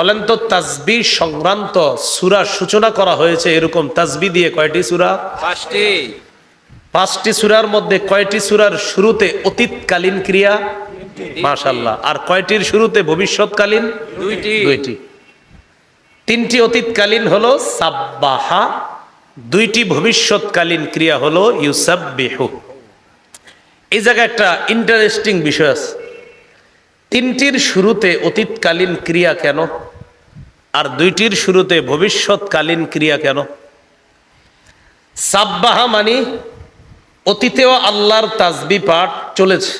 বলেন তো তাজবি সংক্রান্ত সুরা সূচনা করা হয়েছে এরকম তাজবি দিয়ে কয়টি সুরা? পাঁচটি। পাঁচটি সুরার মধ্যে কয়টি সুরার শুরুতে অতীতকালীন ক্রিয়া? মাশাল্লাহ আর কয়টির শুরুতে ভবিষ্যৎকালীন? দুইটি। দুইটি। তিনটি অতীতকালীন হলো সাব্বাহা দুইটি ভবিষ্যৎকালীন ক্রিয়া হলো ইউসাব্বিহু। এই জায়গায় একটা ইন্টারেস্টিং বিষয় আছে। তিনটির শুরুতে অতীতকালীন ক্রিয়া কেন? আর দুইটির শুরুতে ভবিষ্যৎকালীন ক্রিয়া কেন? সাব্বাহা মানি অতীতেও আল্লাহর তাজবি পাঠ চলেছে।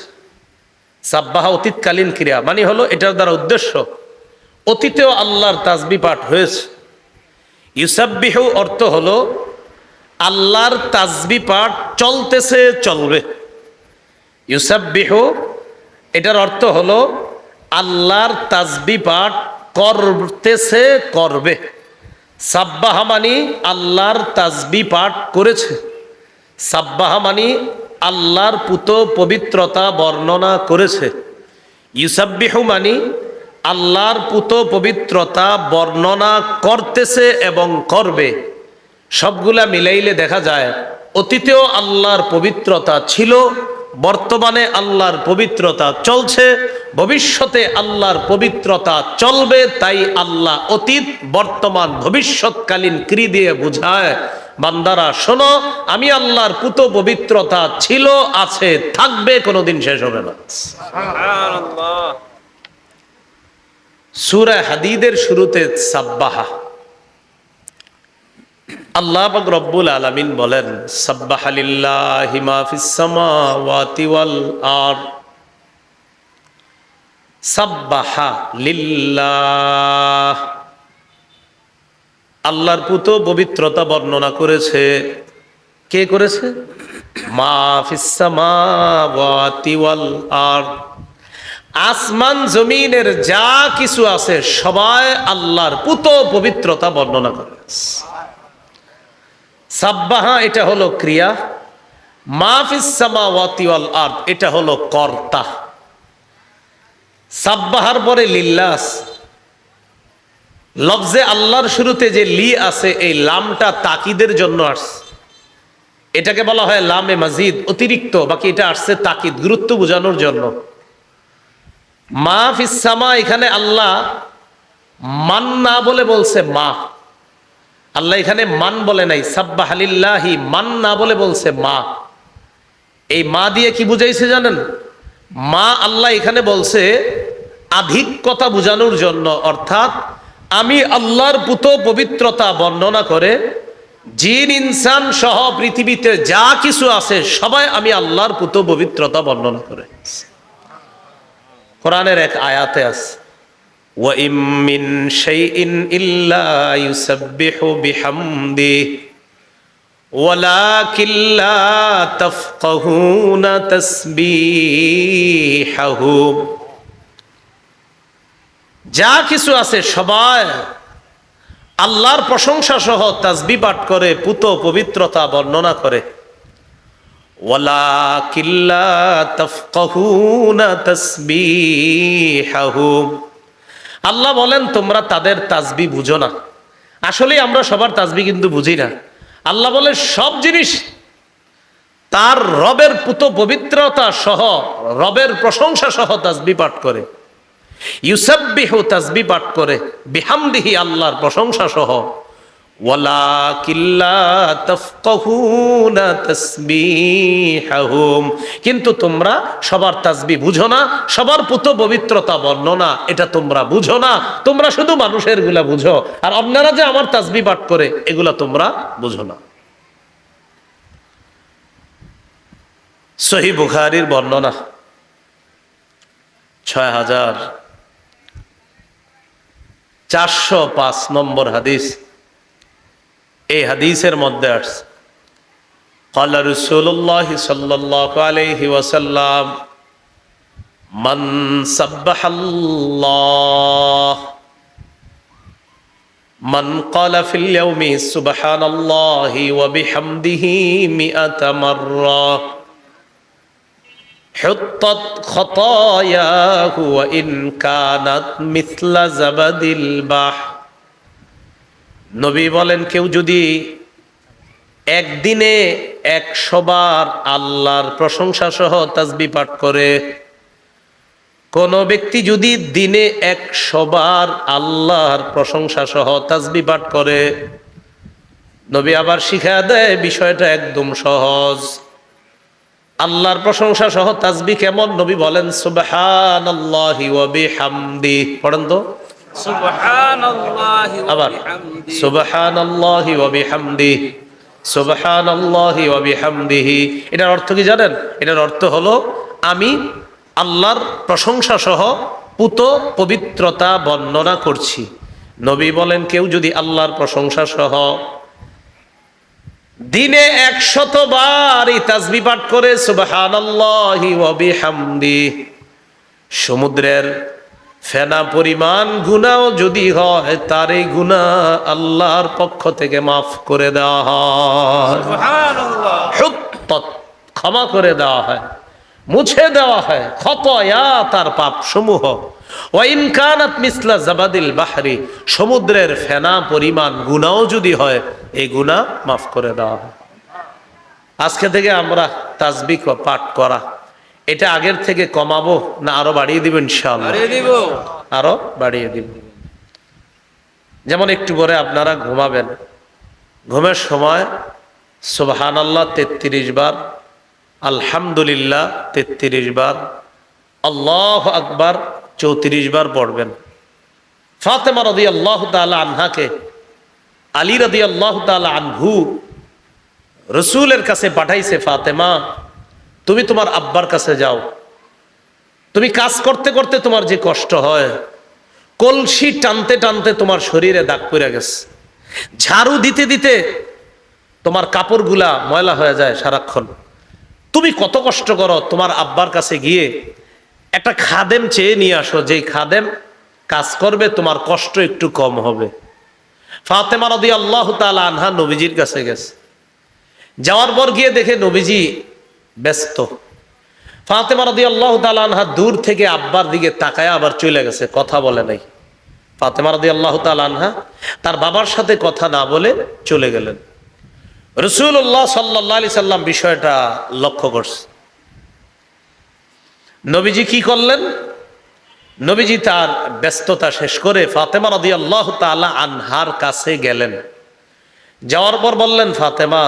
সাব্বাহা অতীতকালীন ক্রিয়া মানে হলো এটার দ্বারা উদ্দেশ্য, অতীতেও আল্লাহর তাজবি পাঠ হয়েছে। ইউসাব্বিহু অর্থ হলো আল্লাহর তাজবি পাঠ চলতেছে, চলবে। ইউসাব্বিহু এটার অর্থ হলো আল্লাহর তাজবি পাঠ করতেছে, করবে। সাব্বাহা মানি আল্লাহর তাজবি পাঠ করেছে। সাব্বাহা মানি আল্লাহর পুত পবিত্রতা বর্ণনা করেছে। ইউসাব্বিহু মানি আল্লাহর পুত পবিত্রতা বর্ণনা করতেছে এবং করবে। সবগুলা মিলাইলে দেখা যায়, অতীতেও আল্লাহর পবিত্রতা ছিল বর্তমানে আল্লাহর পবিত্রতা চলছে ভবিষ্যতে আল্লাহর পবিত্রতা চলবে তাই আল্লাহ অতীত বর্তমান ভবিষ্যৎকালীন ক্রি দিয়ে বুঝায়। বান্দারা শোনো আমি আল্লাহর পুত পবিত্রতা ছিল আছে থাকবে কোনোদিন শেষ হবে না। সুরা হাদিদের শুরুতে সাব্বাহা। আল্লাহ রব্বুল আলামিন বলেন আল্লাহর পুত পবিত্রতা বর্ণনা করেছে। কে করেছে? আসমান জমিনের যা কিছু আছে, সবাই আল্লাহর পুত পবিত্রতা বর্ণনা করে সাব্বাহা, এটা হলো ক্রিয়া। মাফিসামাওয়াতি ওয়াল আরদ, এটা হলো কর্তা। সাব্বাহার পরে লিল্লাস। লফজে আল্লাহর শুরুতে যে লি আছে, এই লামটা তাকিদের জন্য আসছে। এটাকে বলা হয় লামে মাজিদ, অতিরিক্ত, বাকি এটা আসছে তাকিদ, গুরুত্ব বোঝানোর জন্য। মা ফিসামা এখানে আল্লাহ মান না বলে বলছে মা। আল্লাহ এখানে মান বলে নাই সাব্বা হালিল্লাহি মান না বলে বলছে মা। এই মা দিয়ে কি বুঝাইছে জানেন? মা আল্লাহ এখানে বলছে, আধিক্যতা বোঝানোর জন্য, অর্থাৎ আমি আল্লাহর পুত পবিত্রতা বর্ণনা করে, জিন, ইনসান সহ পৃথিবীতে যা কিছু আছে, সবাই আমি আল্লাহর পুত পবিত্রতা বর্ণনা করে কোরআনের এক আয়াতে আছে وَإِن مِّن شَيْءٍ إِلَّا يُسَبِّحُ بِحَمْدِهِ وَلَكِن لَّا تَفْقَهُونَ تَسْبِيحَهُ যা কিছু আছে সবাই আল্লাহর প্রশংসা সহ তাসবি পাঠ করে পুত পবিত্রতা বর্ণনা করে ولكن لا تفقهون تسبيحهم আল্লাহ বলেন, তোমরা তাদের তাজবি বুঝো না। আসলে আমরা সবার তাজবি কিন্তু বুঝি না। আল্লাহ বলে সব জিনিস তার রবের পুত পবিত্রতা সহ, রবের প্রশংসা সহ তাজবি পাঠ করে। ইউসাব্বিহু তাজবি পাঠ করে, বিহামদিহি আল্লাহর প্রশংসা সহ। কিন্তু তোমরা সবার তাজবি বুঝো না, সবার পুত পবিত্রতা বর্ণনা এটা তোমরা বুঝো না। তোমরা শুধু মানুষেরগুলা বুঝো। আর আপনারা যে আমার তাজবি পাঠ করে, এগুলা তোমরা বুঝো না। সহি বুখারির বর্ণনা ছয় হাজার চারশো পাঁচ নম্বর হাদিস। এই হাদিসের মধ্যে আসছে قال رسول الله صلى الله عليه وسلم من سبح الله من قال في اليوم سبحان الله وبحمده مئة مرة حطت خطاياه وإن كانت مثل زبد البحر নবী বলেন, কেউ যদি একদিনে একশো বার আল্লাহর প্রশংসা সহ তাজবি পাঠ করে, কোন ব্যক্তি যদি দিনে একশো বার আল্লাহর প্রশংসা সহ তাজবি পাঠ করে, নবী আবার শিখা দেয়, বিষয়টা একদম সহজ। আল্লাহর প্রশংসা সহ তাজবি কেমন? নবী বলেন সুবহান আল্লাহি হামদি পড়েন তো। ওয়া আবার সুবহান আল্লাহি সুবহান এটার অর্থ কি জানেন? এটার অর্থ হলো আমি আল্লাহর প্রশংসা সহ পুত পবিত্রতা বর্ণনা করছি। নবী বলেন কেউ যদি আল্লাহর প্রশংসা সহ দিনে একশত বার এই তাজবি পাঠ করে বিহামদি সমুদ্রের ফেনা পরিমাণ গুনাও যদি হয় তার এই গুনাহ আল্লাহর পক্ষ থেকে মাফ করে দেওয়া হয়। ক্ষমা করে দেওয়া হয় মুছে দেওয়া হয় খতয়া তার পাপ সমূহ ওয়াইন কানাত মিসলা জাবাদিল বাহরি সমুদ্রের ফেনা পরিমাণ গুনাও যদি হয় এই গুনাহ মাফ করে দেওয়া হয়। আজকে থেকে আমরা তাজবিক পাঠ করা এটা আগের থেকে কমাবো না আরও বাড়িয়ে দিবেন ইনশাআল্লাহ? আরও বাড়িয়ে দিব। যেমন একটু পরে আপনারা ঘুমাবেন। ঘুমের সময় সুবহান আল্লাহ তেত্রিশ বার আলহামদুলিল্লাহ তেত্রিশ বার আল্লাহ আকবার চৌত্রিশ বার পড়বেন। ফাতেমা রদি আল্লাহ তালা আনহাকে আলী রদি আল্লাহ তালা আনহু রসুলের কাছে পাঠাইছে ফাতেমা তুমি তোমার আব্বার কাছে যাও। তুমি কাজ করতে করতে তোমার যে কষ্ট হয়, কলসি টানতে টানতে তোমার শরীরে দাগ পড়ে গেছে। ঝাড়ু দিতে দিতে তোমার কাপড়গুলা ময়লা হয়ে যায় সারাক্ষণ। তুমি কত কষ্ট করো তোমার আব্বার কাছে গিয়ে একটা খাদেম চেয়ে নিয়ে আসো, যেই খাদেম কাজ করবে তোমার কষ্ট একটু কম হবে। ফাতেমা আল্লাহ তালা আনহা নবীজির কাছে গেছে। যাওয়ার পর গিয়ে দেখে নবীজি ব্যস্ত। ফাতেমা রদি আল্লাহ তালানহা দূর থেকে আব্বার দিকে তাকায় আবার চলে গেছে, কথা বলে নাই। ফাতেমা রদি আল্লাহ তালানহা তার বাবার সাথে কথা না বলে চলে গেলেন। রসুল্লাহ সাল্লাহ সাল্লাম বিষয়টা লক্ষ্য করছে। নবীজি কি করলেন? নবীজি তার ব্যস্ততা শেষ করে ফাতেমা রদি আল্লাহ তালা আনহার কাছে গেলেন। যাওয়ার পর বললেন, ফাতেমা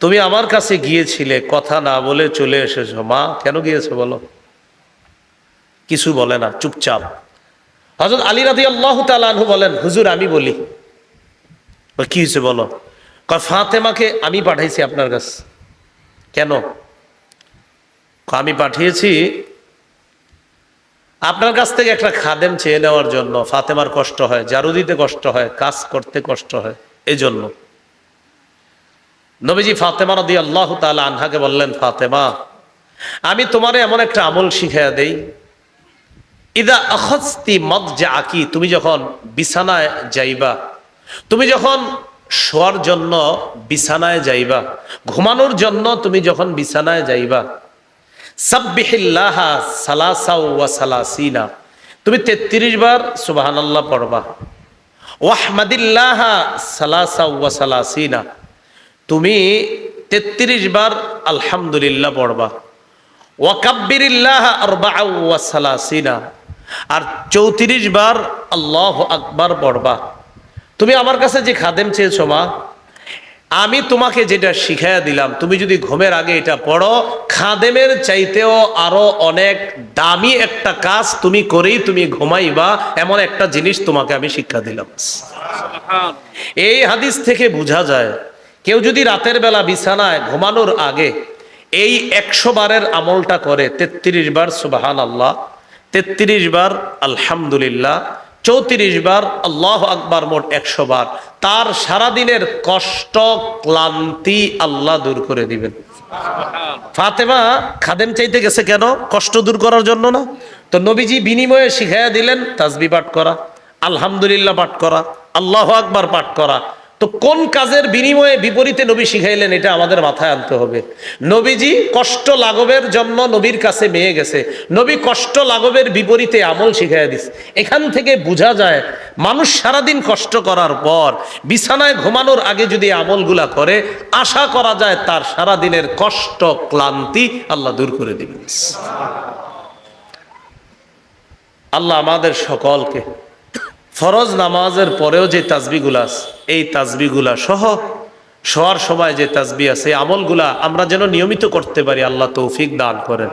তুমি আমার কাছে গিয়েছিলে, কথা না বলে চলে এসেছ। মা, কেন গিয়েছো বলো? কিছু বলে না, চুপচাপ। হজরত আলী রাদি আল্লাহ তালু বলেন, হুজুর, আমি বলি। কি হয়েছে বলো? ফাতেমাকে আমি পাঠাইছি আপনার কাছে। কেন? আমি পাঠিয়েছি আপনার কাছ থেকে একটা খাদেম চেয়ে নেওয়ার জন্য। ফাতেমার কষ্ট হয় জারু দিতে কষ্ট হয়, কাজ করতে কষ্ট হয় এই জন্য নবীজি ফাতেমা রদি আল্লাহ তালা আনহাকে বললেন, ফাতেমা, আমি তোমারে এমন একটা আমল শিখাইয়া দেই। ইদা আখস্তি মদ যা আঁকি তুমি যখন বিছানায় যাইবা, তুমি যখন শোয়ার জন্য বিছানায় যাইবা, ঘুমানোর জন্য তুমি যখন বিছানায় যাইবা সালাসা সালাসিনা, তুমি তেত্রিশ বার সুবহানাল্লাহ পড়বা। ওয়াহমাদিল্লাহা সালাসা সালাসিনা তুমি তেত্রিশ বার আলহামদুলিল্লাহ পড়বা। ওয়াকাব্বিরিল্লাহ সালাসিনা। আর চৌত্রিশ বার আল্লাহ আকবার পড়বা। তুমি আমার কাছে যে খাদেম চেয়েছো মা আমি তোমাকে যেটা শিখাইয়া দিলাম তুমি যদি ঘুমের আগে এটা পড়ো খাদেমের চাইতেও আরও অনেক দামি একটা কাজ তুমি করেই তুমি ঘুমাইবা এমন একটা জিনিস তোমাকে আমি শিক্ষা দিলাম। এই হাদিস থেকে বোঝা যায় কেউ যদি রাতের বেলা বিছানায় ঘুমানোর আগে এই একশো বারের আমলটা করে, তেত্রিশ বার সুবাহান আল্লাহ তেত্রিশ বার আলহামদুলিল্লাহ, চৌত্রিশ বার আল্লাহ আকবার মোট একশো বার, তার সারাদিনের কষ্ট, ক্লান্তি আল্লাহ দূর করে দিবেন। ফাতেমা খাদেম চাইতে গেছে কেন? কষ্ট দূর করার জন্য না। তো নবীজি বিনিময়ে শিখাইয়া দিলেন তাজবি পাঠ করা, আলহামদুলিল্লাহ পাঠ করা, আল্লাহ আকবার পাঠ করা তো কোন কাজের বিনিময়ে বিপরীতে নবী শিখাইলেন, এটা আমাদের মাথায় আনতে হবে। নবীজি কষ্ট লাঘবের জন্য নবীর কাছে মেয়ে গেছে। নবী কষ্ট লাঘবের বিপরীতে আমল শিখাইয়া দিস এখান থেকে বোঝা যায়, মানুষ সারাদিন কষ্ট করার পর বিছানায় ঘুমানোর আগে যদি আমলগুলা করে, আশা করা যায় তার সারাদিনের কষ্ট, ক্লান্তি আল্লাহ দূর করে দিবেন। আল্লাহ আমাদের সকলকে ফরজ নামাজের পরেও যে তাজবিগুলা এই তাজবিগুলা সহ শোয়ার সময় যে তাজবি আছে আমলগুলা আমরা যেন নিয়মিত করতে পারি, আল্লাহ তৌফিক দান করেন।